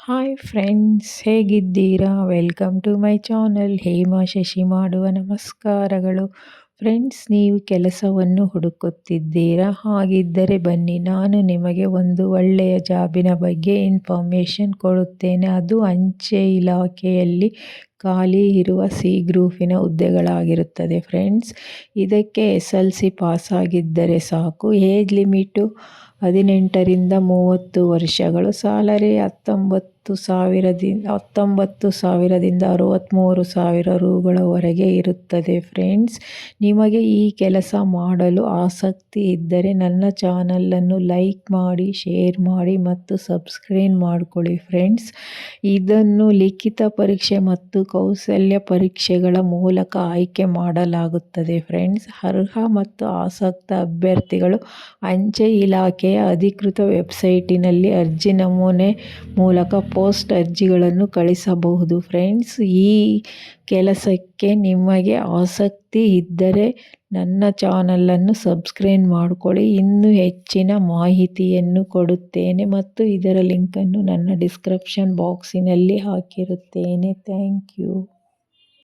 Hi friends ಹೇಗಿದ್ದೀರಾ? Welcome to my channel Hema Shashi ಮಾಡುವ ನಮಸ್ಕಾರಗಳು. ಫ್ರೆಂಡ್ಸ್ ನೀವು ಕೆಲಸವನ್ನು ಹುಡುಕುತ್ತಿದ್ದೀರಾ? ಹಾಗಿದ್ದರೆ ಬನ್ನಿ, ನಾನು ನಿಮಗೆ ಒಂದು ಒಳ್ಳೆಯ ಜಾಬಿನ ಬಗ್ಗೆ ಇನ್ಫಾರ್ಮೇಷನ್ ಕೊಡುತ್ತೇನೆ. ಅದು ಅಂಚೆ ಇಲಾಖೆಯಲ್ಲಿ ಖಾಲಿ ಇರುವ ಸಿ ಗ್ರೂಪಿನ ಹುದ್ದೆಗಳಾಗಿರುತ್ತದೆ ಫ್ರೆಂಡ್ಸ್. ಇದಕ್ಕೆ ಎಸ್ ಎಲ್ ಸಿ ಪಾಸಾಗಿದ್ದರೆ ಸಾಕು. ಏಜ್ ಲಿಮಿಟು ಹದಿನೆಂಟರಿಂದ ಮೂವತ್ತು ವರ್ಷಗಳು. ಸ್ಯಾಲರಿ ಹತ್ತೊಂಬತ್ತು ಸಾವಿರದಿಂದ ಹತ್ತೊಂಬತ್ತು ಸಾವಿರದಿಂದ ಅರುವತ್ತ್ಮೂರು ಸಾವಿರ ರೂಗಳವರೆಗೆ ಇರುತ್ತದೆ ಫ್ರೆಂಡ್ಸ್. ನಿಮಗೆ ಈ ಕೆಲಸ ಮಾಡಲು ಆಸಕ್ತಿ ಇದ್ದರೆ ನನ್ನ ಚಾನಲನ್ನು ಲೈಕ್ ಮಾಡಿ, ಶೇರ್ ಮಾಡಿ ಮತ್ತು ಸಬ್ಸ್ಕ್ರೈಬ್ ಮಾಡಿಕೊಳ್ಳಿ ಫ್ರೆಂಡ್ಸ್. ಇದನ್ನು ಲಿಖಿತ ಪರೀಕ್ಷೆ ಮತ್ತು ಕೌಶಲ್ಯ ಪರೀಕ್ಷೆಗಳ ಮೂಲಕ ಆಯ್ಕೆ ಮಾಡಲಾಗುತ್ತದೆ ಫ್ರೆಂಡ್ಸ್. ಅರ್ಹ ಮತ್ತು ಆಸಕ್ತ ಅಭ್ಯರ್ಥಿಗಳು ಅಂಚೆ ಇಲಾಖೆಯ ಅಧಿಕೃತ ವೆಬ್ಸೈಟಿನಲ್ಲಿ ಅರ್ಜಿ ನಮೂನೆ ಮೂಲಕ ಪೋಸ್ಟ್ ಅರ್ಜಿಗಳನ್ನು ಕಳಿಸಬಹುದು ಫ್ರೆಂಡ್ಸ್. ಈ ಕೆಲಸಕ್ಕೆ ನಿಮಗೆ ಆಸಕ್ತಿ ಇದ್ದರೆ ನನ್ನ ಚಾನಲನ್ನು ಸಬ್ಸ್ಕ್ರೈಬ್ ಮಾಡಿಕೊಳ್ಳಿ. ಇನ್ನೂ ಹೆಚ್ಚಿನ ಮಾಹಿತಿಯನ್ನು ಕೊಡುತ್ತೇನೆ ಮತ್ತು ಇದರ ಲಿಂಕನ್ನು ನನ್ನ ಡಿಸ್ಕ್ರಿಪ್ಷನ್ ಬಾಕ್ಸಿನಲ್ಲಿ ಹಾಕಿರುತ್ತೇನೆ. Thank you